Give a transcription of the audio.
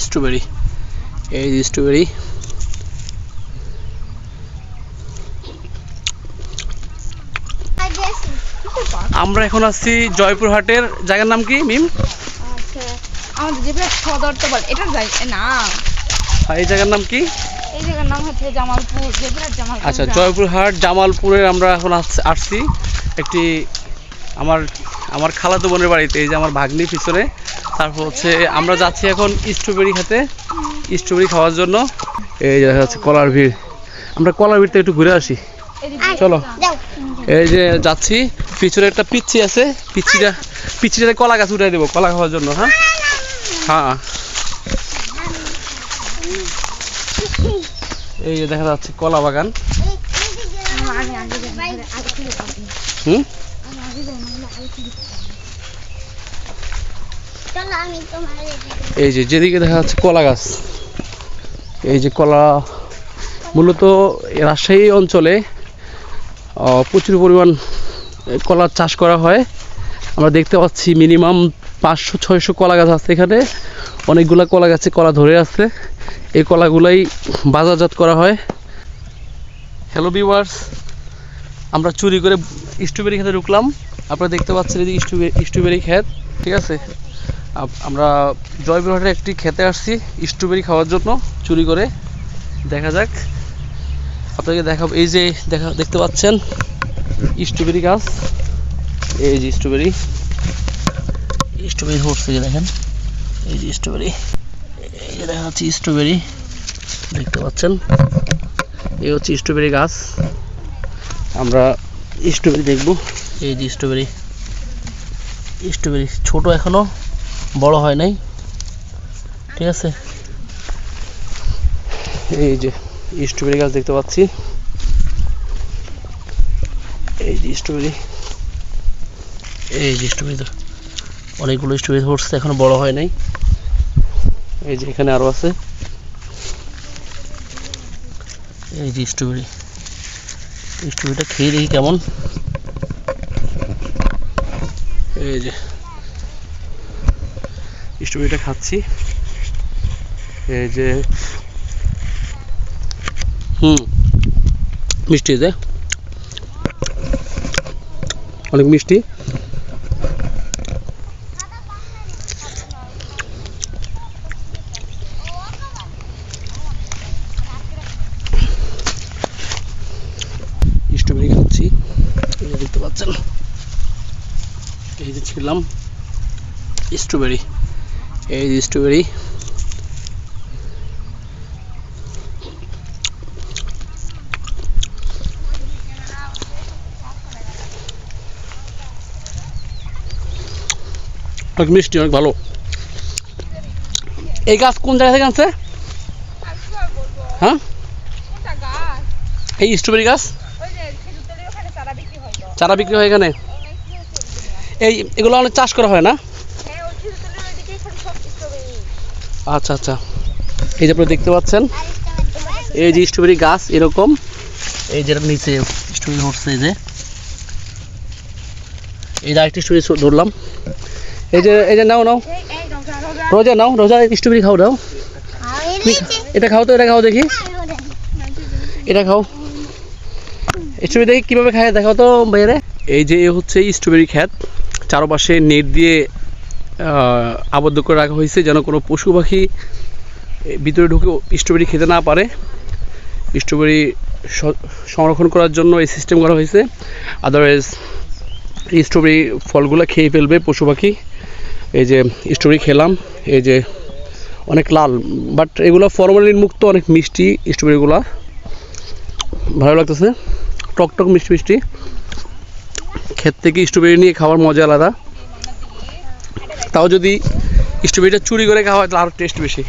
Strawberry এই strawberry আমরা এখন আসছি জয়পুরহাটের জায়গার নাম কি মিম? আচ্ছা আমাদের যেটা সদর তো বল এটা যাই না। এই জায়গার নাম কি? এই জায়গার নাম হচ্ছে জামালপুর জামালপুর আচ্ছা। জয়পুরহাট জামালপুরের আমরা এখন আসছি। একটি আমার আমার খালাতো বোনের বাড়িতে এই যে আমার ভাগ্নির পিছনে তারপর হচ্ছে আমরা যাচ্ছি এখন স্ট্রবেরি খেতে স্ট্রবেরি খাওয়ার জন্য এই যে দেখা যাচ্ছে কলার ভিড় আমরা কলার ভিড়তে একটু ঘুরে আসি চলো এই যে যাচ্ছি পিছনে একটা পিচ্ছি আছে পিচ্ছিটা পিচ্ছিটাতে কলা গাছ উঠাই দেবো কলা খাওয়ার জন্য হ্যাঁ হ্যাঁ এই যে দেখা যাচ্ছে কলা বাগান। হুম এই যে, যেদিকে দেখা যাচ্ছে কলা গাছ। এই যে কলা মূলত রাজশাহী অঞ্চলে প্রচুর পরিমাণ কলার চাষ করা হয়। আমরা দেখতে পাচ্ছি মিনিমাম পাঁচশো, ছয়শো কলা গাছ আছে এখানে। অনেকগুলা কলা গাছে কলা ধরে আছে। এই কলাগুলাই বাজারজাত করা হয়। হ্যালো ভিউয়ার্স আমরা চুরি করে স্ট্রবেরি খেতে ঢুকলাম। আপনারা দেখতে পাচ্ছেন এই যে স্ট্রবেরি ক্ষেত, ঠিক আছে? আমরা জয়পুরহাটের একটি খেতে আসছি স্ট্রবেরি খাওয়ার জন্য, চুরি করে। দেখা যাক। আপনাকে দেখাবো, এই যে দেখা, দেখতে পাচ্ছেন স্ট্রবেরি গাছ। এই যে স্ট্রবেরি। স্ট্রবেরি ধরছে যে দেখেন, এই যে স্ট্রবেরি। এই যে দেখা যাচ্ছে স্ট্রবেরি, দেখতে পাচ্ছেন? এই হচ্ছে স্ট্রবেরি গাছ। আমরা স্ট্রবেরি দেখব। এই যে স্ট্রবেরি স্ট্রবেরি ছোট এখনও বড় হয় নাই। ঠিক আছে? এই যে স্ট্রবেরি গাছ দেখতে পাচ্ছি। এই যে স্ট্রবেরি এই যে স্ট্রবেরি তো অনেকগুলো স্ট্রবেরি ধরছে এখনও বড় হয় নাই। এই যে এখানে আরও আছে। এই যে স্ট্রবেরি স্ট্রবেরিটা খেয়ে দেখি কেমন। এই যে। স্ট্রবেরিটা খাচ্ছি। এই যে। হুম। মিষ্টি যে অনেক মিষ্টি স্ট্রবেরি খাচ্ছি এই যে দেখতে পাচ্ছেন এই যে ছিলাম স্ট্রবেরি এই যে স্ট্রবেরি অনেক মিষ্টি অনেক ভালো। এই গাছ কোন জায়গা থেকে আনছে? হ্যাঁ? এই স্ট্রবেরি গাছ ওই যে খেজুরতলির ওখানে চারা বিক্রি হয় তো। চারা বিক্রি হয় এখানে? এই এগুলো অনেক চাষ করা হয় না। আচ্ছা আচ্ছা। এই যে আপনারা দেখতে পাচ্ছেন এই যে স্ট্রবেরি গাছ এরকম। এই যেটা নিচে স্ট্রবেরি হচ্ছে এই যে। এই যে আরেকটি স্ট্রবেরি ধরলাম। এই যে এই যে নাও নাও। রোজা নাও রোজা স্ট্রবেরি খাও দাও এটা খাও তো এটা খাও দেখি। এটা খাও। স্ট্রবেরি দেখি কীভাবে খায় দেখাও তো বাইরে এই যে হচ্ছে স্ট্রবেরি খ্যাত চারপাশে নেট দিয়ে আবদ্ধ করে রাখা হয়েছে যেন কোনো পশু পাখি ভিতরে ঢুকে স্ট্রবেরি খেতে না পারে। স্ট্রবেরি সংরক্ষণ করার জন্য এই সিস্টেম করা হয়েছে। আদারওয়াইজ স্ট্রবেরি ফলগুলো খেয়ে ফেলবে পশু পাখি। এই যে স্ট্রবেরি খেলাম, এই যে অনেক লাল বাট এগুলো ফরমালিন মুক্ত, অনেক মিষ্টি স্ট্রবেরিগুলো। ভালো লাগতেছে। টক টক মিষ্টি মিষ্টি। ক্ষেত থেকে স্ট্রবেরি নিয়ে খাওয়ার মজা আলাদা। তাও যদি স্ট্রবেরিটা চুরি করে খাওয়া হয় তাহলে আরও টেস্ট বেশি।